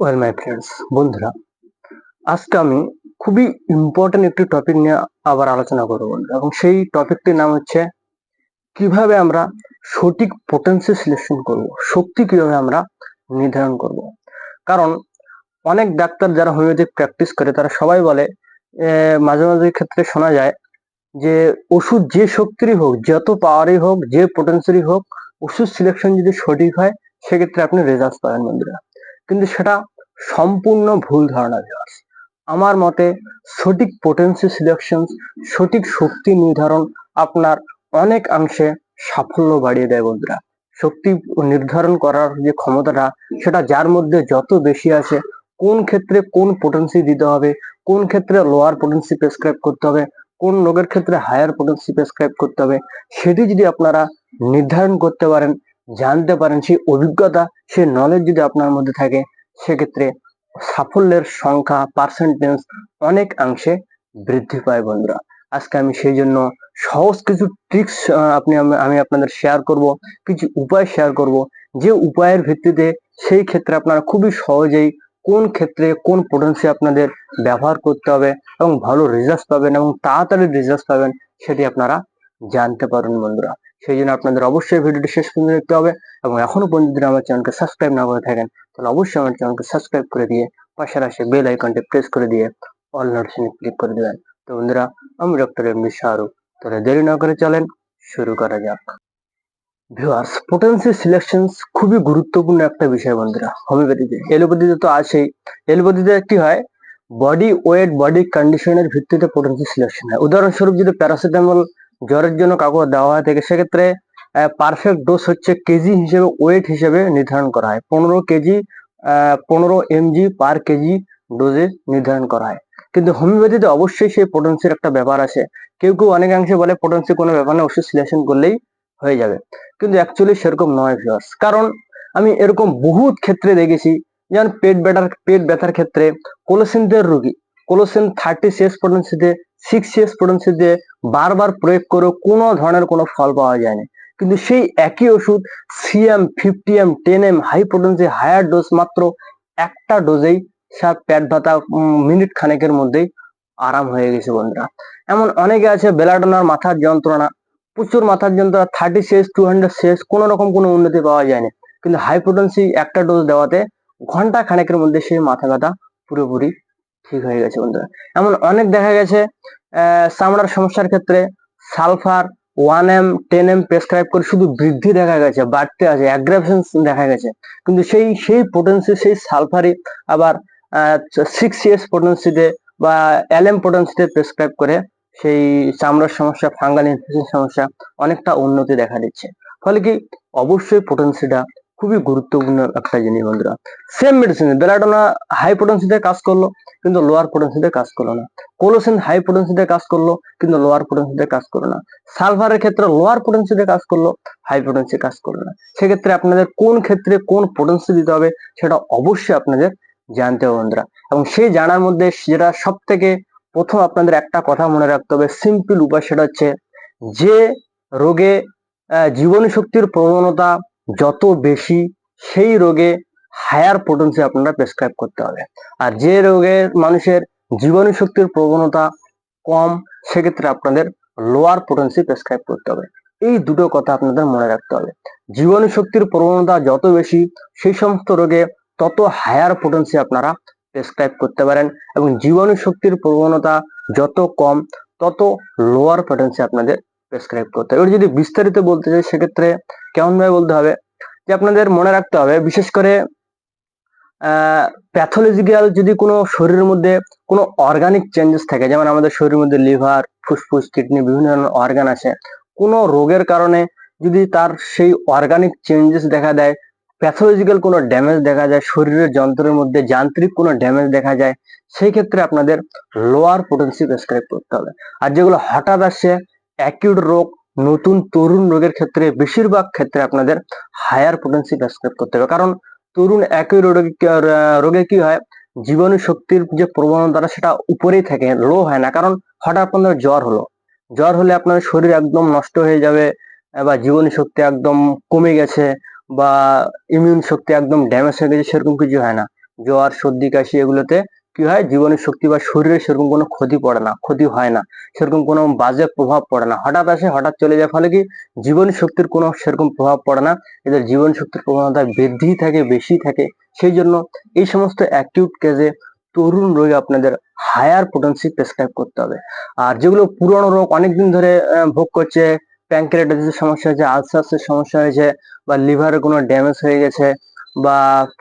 Well my friends বন্ধুরা, আজকে আমি খুবই ইম্পর্টেন্ট একটি টপিক নিয়ে আবার আলোচনা করব বন্ধুরা। এবং সেই টপিকটির নাম হচ্ছে, কীভাবে আমরা সঠিক পোটেন্সি সিলেকশন করব, শক্তি কীভাবে আমরা নির্ধারণ করব। কারণ, অনেক ডাক্তার যারা হোমিওপ্যাথিক প্র্যাকটিস করে, তারা সবাই বলে মাঝে মাঝে ক্ষেত্রে শোনা যায় যে, ওষুধ যে শক্তিরই হোক, যত পাওয়ারই হোক, যে পোটেন্সিয়ালই হোক, ওষুধ সিলেকশন যদি সঠিক হয়, সেক্ষেত্রে আপনি রেজাল্ট পাবেন বন্ধুরা। কিন্তু সেটা সম্পূর্ণ ভুল ধারণা ভিউয়ার্স আমার মতে সঠিক পোটেন্সি সিলেকশন সঠিক শক্তি নির্ধারণ আপনার অনেক অংশে সাফল্য বাড়িয়ে দেয় বন্ধুরা। শক্তি নির্ধারণ করার যে ক্ষমতাটা, সেটা যার মধ্যে যত বেশি আছে, কোন ক্ষেত্রে কোন পোটেন্সি দিতে হবে, কোন ক্ষেত্রে লোয়ার পোটেন্সি প্রেসক্রাইব করতে হবে, কোন রোগের ক্ষেত্রে হায়ার পোটেন্সি প্রেসক্রাইব করতে হবে, সেটি যদি আপনারা নির্ধারণ করতে পারেন জানতে পারেন সেই অভিজ্ঞতা, সেই নলেজ যদি আপনার মধ্যে থাকে, সেক্ষেত্রে সাফল্যের সংখ্যা পার্সেন্টেজ অনেক অংশে বৃদ্ধি পায় বন্ধুরা। আজকে আমি সেই জন্য সহজ কিছু ট্রিক্স আপনি আমি- আপনাদের শেয়ার করব, কিছু উপায় শেয়ার করব। যে উপায়ের ভিত্তিতে সেই ক্ষেত্রে আপনারা খুবই সহজেই কোন ক্ষেত্রে কোন পোটেন্সি আপনাদের ব্যবহার করতে হবে এবং ভালো রেজাল্ট পাবেন এবং তাড়াতাড়ি রেজাল্ট পাবেন, সেটি আপনারা জানতে পারবেন বন্ধুরা। সেই জন্য আপনাদের অবশ্যই ভিডিওটি শেষ পর্যন্ত দেখতে হবে এবং এখনও পর্যন্ত যদি আমার চ্যানেলকে সাবস্ক্রাইব না করে থাকেন, তাহলে অবশ্যই আমার চ্যানেলকে সাবস্ক্রাইব করে দিয়ে পাশে আসে বেল আইকনটি প্রেস করে দিয়ে অল নোটিফিকেশন ক্লিক করে দেবেন। তো বন্ধুরা, আমি ডক্টর এম শাহরুখ। তাহলে দেরি না করে চলেন, শুরু করা যাক। ভিউয়ার্স পোটেন্সি সিলেকশন খুবই গুরুত্বপূর্ণ একটা বিষয় বন্ধুরা হোমিওপ্যাথিতে এলোপ্যাথিতে তো আছেই। এলোপ্যাথিতে কি হয়? বডি ওয়েট বডি কন্ডিশনের ভিত্তিতে পোটেন্সি সিলেকশন হয়। উদাহরণস্বরূপ যদি প্যারাসিটামল জ্বরের জন্য কাউকে দেওয়া হয়, থাকে সেক্ষেত্রে পারফেক্ট ডোজ হচ্ছে কেজি হিসেবে ওয়েট হিসেবে নির্ধারণ করা হয়। পনেরো কেজি পনেরো এমজি পার কেজি ডোজে নির্ধারণ করা হয়। কিন্তু হোমিওপ্যাথিতে অবশ্যই সেই পোটেন্সির একটা ব্যাপার আছে। কেউ কেউ অনেকাংশে বলে পোটেন্সি কোনো ব্যাপার না, ওষুধ সিলেকশন করলেই হয়ে যাবে। কিন্তু অ্যাকচুয়ালি সেরকম নয় ভিউয়ার্স কারণ আমি এরকম বহুত ক্ষেত্রে দেখেছি, যেমন পেট ব্যথার পেট ব্যথার ক্ষেত্রে কোলোসিনদের রুগী কোলোসিন থার্টি সিএস পোটেন্সিতে সিক্স সিএস পোটেন্সিতে বারবার প্রয়োগ করে কোনো ধরনের কোনো ফল পাওয়া যায়নি। কিন্তু সেই একই ওষুধ CM fifty M ten M high potency higher dose মাত্র একটা ডোজেই সব পেট ব্যথা মিনিট খানেকের মধ্যেই আরাম হয়ে গেছে বন্ধুরা। এমন অনেকে আছে বেলাডোনার মাথার যন্ত্রণা, প্রচুর মাথার যন্ত্রণা thirty CS two hundred CS কোনো রকম কোনো উন্নতি পাওয়া যায়নি। কিন্তু হাই একটা ডোজ দেওয়াতে ঘণ্টা খানেকের মধ্যে সেই মাথা ব্যথা পুরোপুরি ঠিক হয়ে গেছে বন্ধুরা। এমন অনেক দেখা গেছে চামড়ার সমস্যার ক্ষেত্রে sulphur one M, ten M prescribe করে শুধু বৃদ্ধি দেখা গেছে, বাড়তে আছে অ্যাগ্রাভেশন দেখা গেছে। কিন্তু সেই সেই পোটেন্সি সেই সালফারই আবার সিক্স ইয়ার্স পোটেন্সিতে বা এলএম পোটেন্সিতে প্রেসক্রাইব করে সেই চামড়ার সমস্যা ফাঙ্গাল ইনফেকশন সমস্যা অনেকটা উন্নতি দেখা দিচ্ছে। ফলে কি? অবশ্যই পোটেন্সিটা খুবই গুরুত্বপূর্ণ একটা জিনিস বন্ধুরা। সেম মেডিসিন বেলাডোনা হাই পোটেন্সিতে কাজ করল, কিন্তু লোয়ার পোটেন্সিতে কাজ করল না। কোলোসিন হাই পোটেন্সিতে কাজ করল, কিন্তু লোয়ার পোটেন্সিতে কাজ করল না। সালভারের ক্ষেত্রে লোয়ার পোটেন্সিতে কাজ করল হাই পোটেন্সি কাজ করল না। সেক্ষেত্রে আপনাদের কোন ক্ষেত্রে কোন পোটেন্সি দিতে হবে, সেটা অবশ্যই আপনাদের জানতে হবে বন্ধুরা। এবং সেই জানার মধ্যে যেটা সব থেকে প্রথম আপনাদের একটা কথা মনে রাখতে হবে সিম্পল উপায় সেটা হচ্ছে যে রোগে জীবনী শক্তির প্রবণতা যত বেশি সেই রোগে হায়ার পোটেন্সি আপনারা প্রেসক্রাইব করতে হবে। আর যে রোগের মানুষের জীবনী শক্তির প্রবণতা কম, সেক্ষেত্রে আপনাদের লোয়ার পোটেন্সি প্রেসক্রাইব করতে হবে। এই দুটো কথা আপনাদের মনে রাখতে হবে। জীবনী শক্তির প্রবণতা যত বেশি, সেই সমস্ত রোগে তত হায়ার পোটেন্সি আপনারা প্রেসক্রাইব করতে পারেন এবং জীবনী শক্তির প্রবণতা যত কম, তত লোয়ার পোটেন্সি আপনাদের প্রেসক্রাইব করতে হবে। যদি বিস্তারিত বলতে চাই সেক্ষেত্রে কেমন ভাবে বলতে হবে? যে আপনাদের মনে রাখতে হবে, বিশেষ করে প্যাথোলজিক্যাল যদি কোনো শরীরের মধ্যে কোনো অর্গানিক চেঞ্জেস থাকে, যেমন আমাদের শরীরের মধ্যে লিভার ফুসফুস কিডনি বিভিন্ন ধরনের অর্গান আছে কোনো রোগের কারণে যদি তার সেই অর্গানিক চেঞ্জেস দেখা দেয় প্যাথোলজিক্যাল কোনো ড্যামেজ দেখা যায়, শরীরের যন্ত্রের মধ্যে যান্ত্রিক কোনো ড্যামেজ দেখা যায়, সেই ক্ষেত্রে আপনাদের লোয়ার পোটেন্সি প্রেসক্রাইব করতে হবে। আর যেগুলো হঠাৎ আসছে অ্যাকিউট রোগ, নতুন তরুণ রোগের ক্ষেত্রে বেশিরভাগ ক্ষেত্রে আপনাদের হায়ার পোটেন্সি প্রেসক্রাইব করতে হবে। কারণ তরুণ একই রোগে রোগে কি হয়? জীবাণু শক্তির যে প্রবণতাটা সেটা উপরেই থাকে লো হয় না। কারণ হঠাৎ আপনার জ্বর হলো। জ্বর হলে আপনার শরীর একদম নষ্ট হয়ে যাবে, বা জীবনী শক্তি একদম কমে গেছে, বা ইমিউন শক্তি একদম ড্যামেজ হয়ে গেছে, সেরকম কিছু হয় না। জ্বর, সর্দি, কাশি এগুলোতে কি হয়? জীবনের শক্তি বা শরীরে সেরকম কোনো ক্ষতি পড়ে না, ক্ষতি হয় না, সেরকম কোনো বাজে প্রভাব পড়ে না। হঠাৎ আসে, হঠাৎ চলে যায়, ফলে কি জীবন শক্তির কোনো সেরকম প্রভাব পড়ে না। এদের জীবন শক্তির প্রবণতা বৃদ্ধি থাকে বেশি থাকে। সেই জন্য এই সমস্ত অ্যাকিউট কেজে তরুণ রোগে আপনাদের হায়ার পোটেন্সি প্রেসক্রাইব করতে হবে। আর যেগুলো পুরনো রোগ, অনেকদিন ধরে ভোগ করছে প্যাঙ্ক্রিয়াটাইটিসের সমস্যা হয়েছে আলসার্সের সমস্যা হয়েছে, বা লিভারে কোনো ড্যামেজ হয়ে গেছে, বা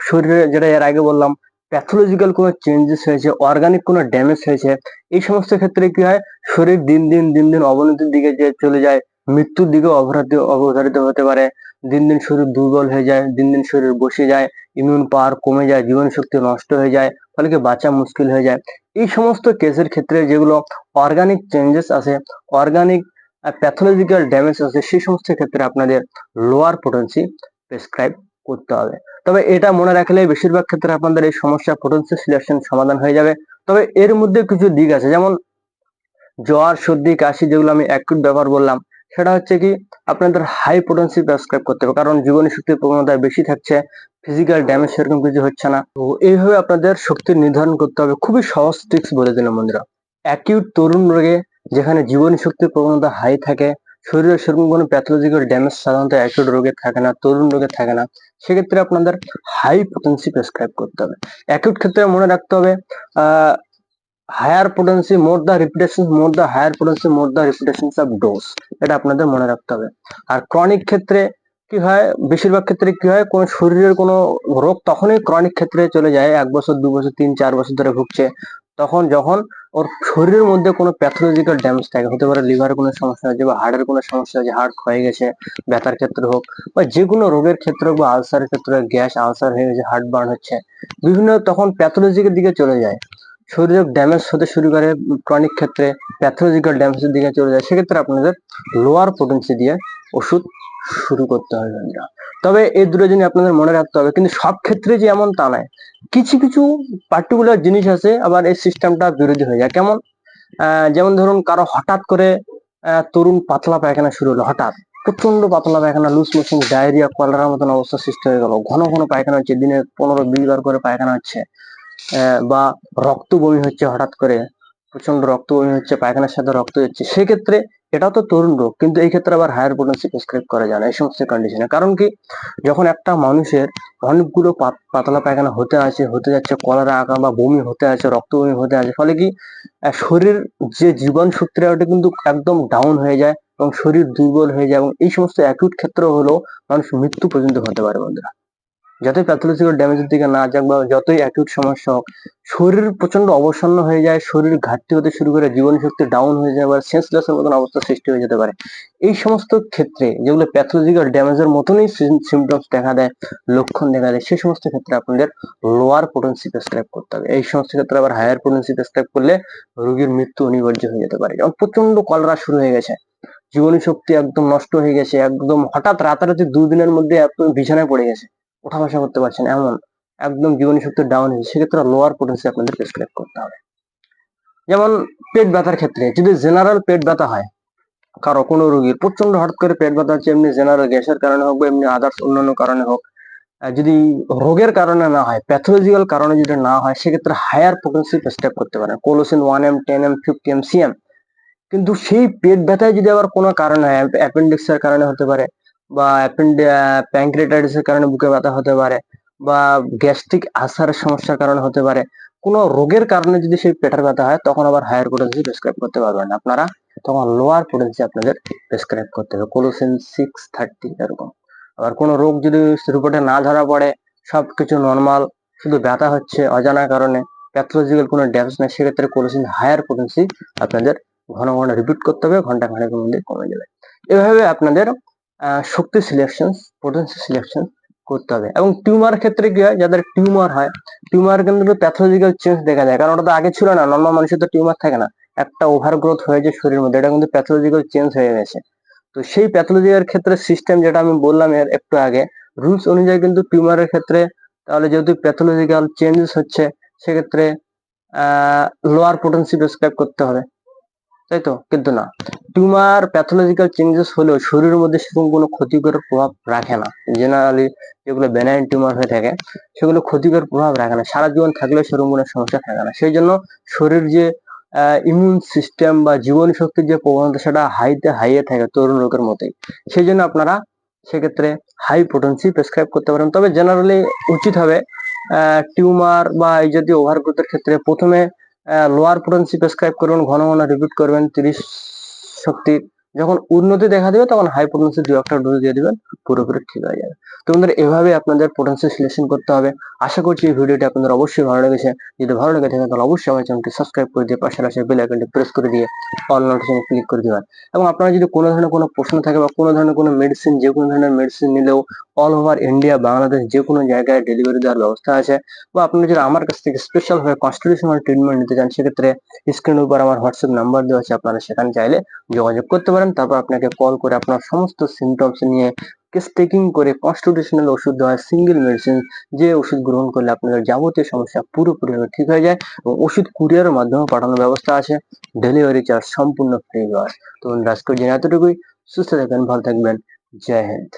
শরীরে, যেটা এর আগে বললাম প্যাথোলজিক্যাল কোনো চেঞ্জেস হয়েছে অর্গানিক কোনো ড্যামেজ হয়েছে, এই সমস্ত ক্ষেত্রে কি হয়? শরীর দিন দিন দিন দিন অবনতির দিকে যে চলে যায়, মৃত্যুর দিকে অবধারিত অবধারিত হতে পারে। দিন দিন শরীর দুর্বল হয়ে যায়, দিন দিন শরীর বসে যায় ইমিউন পাওয়ার কমে যায় জীবন শক্তি নষ্ট হয়ে যায়, ফলে কি বাঁচা মুশকিল হয়ে যায়। এই সমস্ত কেসের ক্ষেত্রে যেগুলো অর্গানিক চেঞ্জেস আছে অর্গানিক প্যাথোলজিক্যাল ড্যামেজ আছে, সেই সমস্ত ক্ষেত্রে আপনাদের লোয়ার পোটেন্সি প্রেসক্রাইব করতে হবে। তবে এটা মনে রাখলে বেশিরভাগ ক্ষেত্রে আপনাদের এই সমস্যা পোটেন্সি সিলেকশন সমাধান হয়ে যাবে। তবে এর মধ্যে কিছু দিক আছে, যেমন জ্বর, সর্দি, কাশি যেগুলো আমি অ্যাকুট ব্যবহার বললাম, সেটা হচ্ছে কি আপনাদের হাই পোটেন্সি প্রেসক্রাইব করতে হবে, কারণ জীবনী শক্তির প্রবণতা বেশি থাকছে ফিজিক্যাল ড্যামেজ সেরকম কিছু হচ্ছে না। তো এইভাবে আপনাদের শক্তির নির্ধারণ করতে হবে, খুবই সহজ ট্রিক্স বলে দিলাম বন্ধুরা। অ্যাকিউট তরুণ রোগে যেখানে জীবনী শক্তির প্রবণতা হাই থাকে, শরীরে সেরকম কোনো প্যাথোলজিক্যাল ড্যামেজ সাধারণত অ্যাকিউট রোগে থাকে না, তরুণ রোগে থাকে না। সেক্ষেত্রে আপনাদের হাই পোটেন্সি প্রেসক্রাইব করতে হবে। অ্যাকিউট ক্ষেত্রে মনে রাখতে হবে higher potency more the repetition more the higher potency more the repetition of dose এটা আপনাদের মনে রাখতে হবে। আর ক্রনিক ক্ষেত্রে কি হয়, বেশিরভাগ ক্ষেত্রে কি হয়, কোনো শরীরের কোনো রোগ তখনই ক্রনিক ক্ষেত্রে চলে যায়, এক বছর, দু বছর, তিন, চার বছর ধরে ভুগছে। তখন যখন ওর শরীরের মধ্যে কোনো প্যাথোলজিক্যাল ড্যামেজ থাকে, হতে পারে লিভারের কোনো সমস্যা হয়েছে বা হার্টের কোনো সমস্যা হয়েছে হার্ট ক্ষয়ে গেছে, ব্যথার ক্ষেত্রে হোক বা যে কোনো রোগের ক্ষেত্রে হোক বা আলসারের ক্ষেত্রে গ্যাস আলসার হয়ে গেছে হার্ট বার্ন হচ্ছে, বিভিন্ন তখন প্যাথোলজিকের দিকে চলে যায়। শরীরে ড্যামেজ হতে শুরু করে ক্রনিক ক্ষেত্রে প্যাথোলজিক্যাল ড্যামেজের দিকে চলে যায়। সেক্ষেত্রে আপনাদের লোয়ার পোটেন্সি দিয়ে ওষুধ শুরু করতে হবে তবে এই দুটো জিনিস আপনাদের মনে রাখতে হবে। কিন্তু সব ক্ষেত্রে যে এমন তা নয়। কিছু কিছু পার্টিকুলার জিনিস আছে, আবার এই সিস্টেমটা বিরোধী হয়ে যায়। কেমন? যেমন ধরুন কারও হঠাৎ করে তরুণ পাতলা পায়খানা শুরু হলো, হঠাৎ। প্রচণ্ড পাতলা পায়খানা লুজ মোশন ডায়রিয়া কলেরার মতন অবস্থা সৃষ্টি হয়ে গেল। ঘন ঘন পায়খানা হচ্ছে, দিনে পনেরো, বিশ বার করে পায়খানা হচ্ছে। বা রক্ত বমি হচ্ছে হঠাৎ করে প্রচণ্ড রক্ত বমি হচ্ছে, পায়খানার সাথে রক্ত যাচ্ছে। সেক্ষেত্রে এটা তো তরুণ রোগ, কিন্তু এই ক্ষেত্রে আবার হায়ার পোটেন্সি প্রেসক্রাইব করা যায় না, এই সমস্ত কন্ডিশনে কারণ কি, যখন একটা মানুষের অনেকগুলো পাত- পাতলা পায়খানা হতে আছে হতে যাচ্ছে, কলেরা আঁকা বা বমি হতে আছে রক্ত বমি হতে আছে ফলে কি শরীর যে জীবন শক্তিটা ওটা কিন্তু একদম ডাউন হয়ে যায় এবং শরীর দুর্বল হয়ে যায় এবং এই সমস্ত অ্যাকিউট ক্ষেত্র হলেও মানুষ মৃত্যু পর্যন্ত হতে পারে বন্ধুরা। যতই প্যাথোলজিক্যাল ড্যামেজের দিকে না যাক বা যতই অ্যাকিউট সমস্যা হোক, শরীর প্রচণ্ড অবসন্ন হয়ে যায়, শরীর ঘাটতি হতে শুরু করে জীবন শক্তি ডাউন হয়ে যায় বা সেন্সলেসের মতন অবস্থা সৃষ্টি হয়ে যেতে পারে। এই সমস্ত ক্ষেত্রে যেগুলো প্যাথোলজিক্যাল ড্যামেজের মতনই সিমটমস দেখা দেয়, লক্ষণ দেখা দেয় সেই সমস্ত ক্ষেত্রে আপনাদের লোয়ার পোটেন্সি প্রেসক্রাইব করতে হবে। এই সমস্ত ক্ষেত্রে আবার হায়ার পোটেন্সি প্রেসক্রাইব করলে রোগীর মৃত্যু অনিবার্য হয়ে যেতে পারে। যেমন প্রচণ্ড কলরা শুরু হয়ে গেছে জীবনী শক্তি একদম নষ্ট হয়ে গেছে, একদম হঠাৎ রাতারাতি দুদিনের মধ্যে বিছানায় পড়ে গেছে। ওঠা বসা করতে পারছেন এমন একদম জীবনী শক্তি ডাউন হয়েছে, সেক্ষেত্রে লোয়ার পোটেন্সি আপনাদের প্রেসক্রাইব করতে হবে। যেমন পেট ব্যথার ক্ষেত্রে, যদি জেনারেল পেট ব্যথা হয়, কারও কোনো রোগীর প্রচণ্ড হঠাৎ করে পেট ব্যথা হচ্ছে, এমনি জেনারেল গ্যাসের কারণে হোক বা এমনি আদার্স অন্যান্য কারণে হোক যদি রোগের কারণে না হয় প্যাথোলজিক্যাল কারণে যদি না হয়, সেক্ষেত্রে হায়ার পোটেন্সি প্রেসক্রাইব করতে পারেন। Colocynth one M ten M fifty M CM কিন্তু সেই পেট ব্যথায় যদি আবার কোনো কারণে হয় অ্যাপেন্ডিক্সের কারণে হতে পারে বা প্যাঙ্ক্রিয়াটাইটিসের কারণে বুকে ব্যথা হতে পারে বা গ্যাস্ট্রিক আসার সমস্যার কারণে হতে পারে। কোনো রোগের কারণে যদি সেই পেটের ব্যথা হয়, তখন আবার হায়ার পোটেন্সি প্রেসক্রাইব করতে পারবেন আপনারা তখন লোয়ার পোটেন্সি আপনাদের প্রেসক্রাইব করতে হবে। কোলোসিন সিক্স থার্টি এরকম। আবার কোনো রোগ যদি রিপোর্টে না ধরা পড়ে, সবকিছু নর্মাল শুধু ব্যথা হচ্ছে অজানা কারণে প্যাথোলজিক্যাল কোনো ড্যামেজ নেই, সেক্ষেত্রে কোলোসিন হায়ার পোটেন্সি আপনাদের ঘন ঘন রিপিট করতে হবে, ঘণ্টা খানেকের মধ্যে কমে যাবে। এভাবে আপনাদের শক্তি সিলেকশন পোটেন্সি সিলেকশন করতে হবে। এবং টিউমার ক্ষেত্রে কি হয়? যাদের টিউমার হয় টিউমার কিন্তু প্যাথোলজিক্যাল চেঞ্জ দেখা যায়। কারণ ওটা তো আগে ছিল না নর্মাল মানুষের তো টিউমার থাকে না। একটা ওভার গ্রোথ হয়েছে শরীরের মধ্যে, এটা কিন্তু প্যাথোলজিক্যাল চেঞ্জ হয়ে গেছে। তো সেই প্যাথোলজিক্যাল ক্ষেত্রে সিস্টেম যেটা আমি বললাম এর একটু আগে রুলস অনুযায়ী কিন্তু টিউমারের ক্ষেত্রে তাহলে যেহেতু প্যাথোলজিক্যাল চেঞ্জেস হচ্ছে, সেক্ষেত্রে লোয়ার পোটেন্সি প্রেসক্রাইব করতে হবে। তাই তো কিন্তু না। টিউমার প্যাথোলজিক্যাল চেঞ্জেস হলেও শরীরের মধ্যে সেরকম কোনো ক্ষতিকর প্রভাব রাখে না। জেনারেলি যেগুলো বেনাইন টিউমার হয়ে থাকে, সেগুলো ক্ষতিকর প্রভাব রাখে না। সারা জীবন থাকলেও সেরকম কোনো সমস্যা থাকে না। সেই জন্য শরীর যে ইমিউন সিস্টেম বা জীবন শক্তির যে প্রবণতা, সেটা হাইতে হাইয়ে থাকে তরুণ লোকের মতোই। সেই জন্য আপনারা সেক্ষেত্রে হাই পোটেন্সি প্রেসক্রাইব করতে পারেন। তবে জেনারেলি উচিত হবে টিউমার বা এই জাতীয় ওভারগ্রোথের ক্ষেত্রে প্রথমে লোয়ার পোটেন্সি প্রেসক্রাইব করবেন ঘন ঘন রিপিট করবেন তিরিশ শক্তির যখন উন্নতি দেখা দেবে, তখন হাই পোটেন্সি দু একটা ডোজ দিয়ে দিবেন, পুরোপুরি ঠিক হয়ে যাবে। তো বন্ধুরা এভাবে আপনাদের পোটেন্সি সিলেকশন করতে হবে। আশা করছি এই ভিডিওটি আপনাদের অবশ্যই ভালো লেগেছে। যদি ভালো লেগে থাকে, তাহলে অবশ্যই আমার চ্যানেলটি সাবস্ক্রাইব করে দিয়ে পাশে আসে বেল আইকনটি প্রেস করে দিয়ে অল নোটিফিকেশন ক্লিক করে দিবেন। এবং আপনারা যদি কোনো ধরনের কোনো প্রশ্ন থাকে বা কোনো ধরনের কোনো মেডিসিন যে কোনো ধরনের মেডিসিন নিলেও অল ওভার ইন্ডিয়া বাংলাদেশ যে কোনো জায়গায় ডেলিভারি দেওয়ার ব্যবস্থা আছে বা আপনি যদি আমার কাছ থেকে স্পেশাল ভাবে কনস্টিটিউশনাল ট্রিটমেন্ট নিতে চান, সেক্ষেত্রে স্ক্রিনের উপর আমার হোয়াটসঅ্যাপ নাম্বার দেওয়া আছে, আপনারা সেখানে চাইলে যোগাযোগ করতে পারেন। তারপর আপনাকে কল করে আপনার সমস্ত সিমটমস নিয়ে কেস টেকিং করে কনস্টিটিউশনাল ওষুধ দেওয়া সিঙ্গেল মেডিসিন যে ওষুধ গ্রহণ করলে আপনাদের যাবতীয় সমস্যা পুরোপুরি ঠিক হয়ে যায় এবং ওষুধ কুরিয়ারের মাধ্যমে পাঠানোর ব্যবস্থা আছে ডেলিভারি চার্জ সম্পূর্ণ ফ্রি দেওয়া তো আজকের জন্য এতটুকুই, সুস্থ থাকবেন ভালো থাকবেন, জয় হিন্দ।